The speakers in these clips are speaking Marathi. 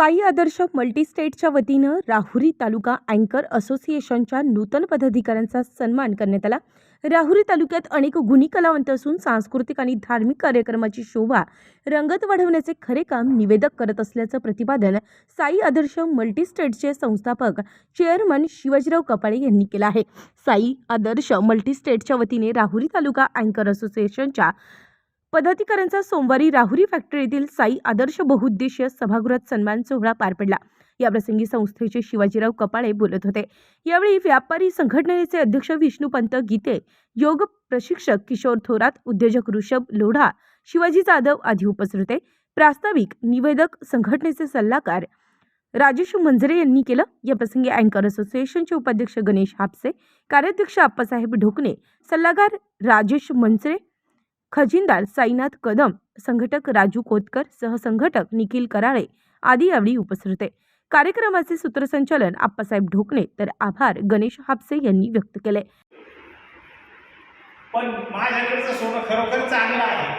साई आदर्श मल्टीस्टेटच्या वतीनं राहुरी तालुका अँकर असोसिएशनच्या नूतन पदाधिकाऱ्यांचा सन्मान करण्यात आला. राहुरी तालुक्यात अनेक गुणी कलावंत असून सांस्कृतिक आणि धार्मिक कार्यक्रमाची शोभा रंगत वाढवण्याचे खरे काम निवेदक करत असल्याचं प्रतिपादन साई आदर्श मल्टीस्टेटचे संस्थापक चेअरमन शिवाजीराव कपाळे यांनी केलं आहे. साई आदर्श मल्टीस्टेटच्या वतीने राहुरी तालुका अँकर असोसिएशनच्या पदाधिकाऱ्यांचा सोमवारी राहुरी फॅक्टरी येथील साई आदर्श बहुउद्देशीय सभागृहात सन्मान सोहळा पार पडला. याप्रसंगी संस्थेचे शिवाजीराव कपाळे बोलत होते. यावेळी व्यापारी संघटनेचे अध्यक्ष विष्णुपंत गीते योग प्रशिक्षक किशोर थोरात उद्योजक ऋषभ लोढा शिवाजी जाधव आदी उपस्थित होते. प्रास्ताविक निवेदक संघटनेचे सल्लागार राजेश मंजरे यांनी केलं. या प्रसंगी अँकर असोसिएशनचे उपाध्यक्ष गणेश हापसे कार्याध्यक्ष आप्पासाहेब ढोकणे सल्लागार राजेश मंजरे खजिनदार साईनाथ कदम संघटक राजू कोतकर सहसंघटक निखिल कराळे आदी यावेळी उपस्थित होते. कार्यक्रमाचे सूत्रसंचालन आप्पासाहेब ढोकणे तर आभार गणेश हापसे यांनी व्यक्त केले. पण माझ्याकडचं सोनं खरोखर चांगलं आहे.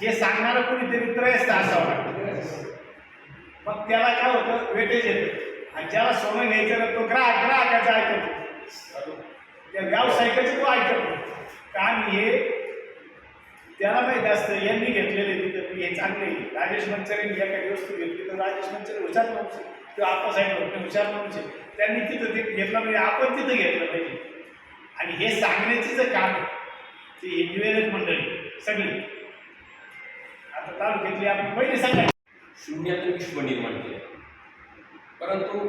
हे सांगणारं कुणीतरी त्रयस्थ असावं मग त्याला काय होतं? वेटेज येतं. आणि ज्याला सोनं घ्यायचं तो ग्राहक ग्राहकाचा ऐकतो. त्या व्यावसायिकाचं तो ऐकतो. कारण हे त्याला माहिती जास्त यांनी घेतलेले तर हे चांगले राजेश राजेश ज्या काही वस्तू घेतली तर राजेश मंचरे हुशार माणूस किंवा आप्पासाहेब होते हुशार माणूस त्यांनी तिथं ते घेतलं म्हणजे आपण तिथं घेतलं पाहिजे. आणि हे सांगण्याचं जे काम आहे ते निवेदक मंडळी सगळी. आता तालुक्यातली आपण पहिले सांगा शून्यातून विश्व निर्माण केलं. परंतु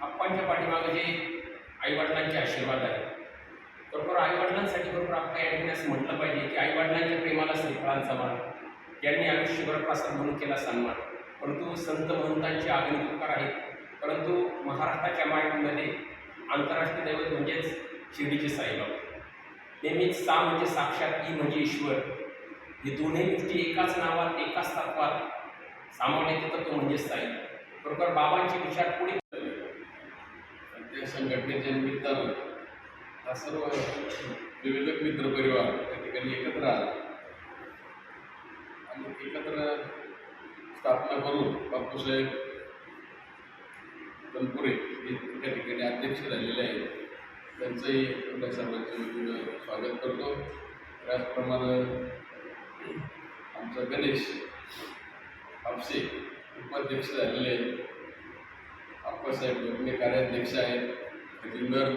आप्पांच्या पाठीमागे जे आईवडिलांचे आशीर्वाद आहेत बरोबर आईवडिलांसाठी बरोबर आपण या ठिकाणी असं म्हटलं पाहिजे की आईवडिलांच्या प्रेमाला श्रीफळांचा मान यांनी आयुष्यभर प्रसाद म्हणून केला सन्मान. परंतु संत महंतांचे आगमनकार आहेत. परंतु महाराष्ट्राच्या माहितीमध्ये आंतरराष्ट्रीय दैवत म्हणजेच शिर्डीचे साईबाबा. नेहमीच सा म्हणजे साक्षात ई म्हणजे ईश्वर. हे दोन्ही गोष्टी एकाच नावात एकाच तत्वात. सामान्य येतं तो म्हणजेच साई. बरोबर बाबांचे विचार पुढे त्या संघटनेच्या निमित्तानं हा सर्व विविध मित्रपरिवार त्या ठिकाणी एकत्र आला. आणि एकत्र स्थापना करून बापूसाहेब तनपुरे हे त्या ठिकाणी अध्यक्ष झालेले आहेत. त्यांचंही आपल्या सर्वांच्या वतीनं स्वागत करतो. त्याचप्रमाणे आमचा गणेश हापसे उपाध्यक्ष झालेले आहेत. आप्पासाहेब कार्याध्यक्ष आहेत. खजिंदर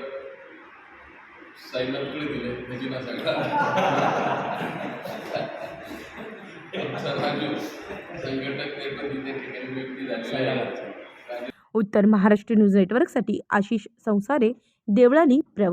साईनाथकडे दिले खजिना सगळा. आमचा राजू संघटक ते पण तिथे ठिकाणी व्यक्ती झालेला आहे उत्तर महाराष्ट्र न्यूज नेटवर्कसाठी आशिष संसारे देवळाली प्रवर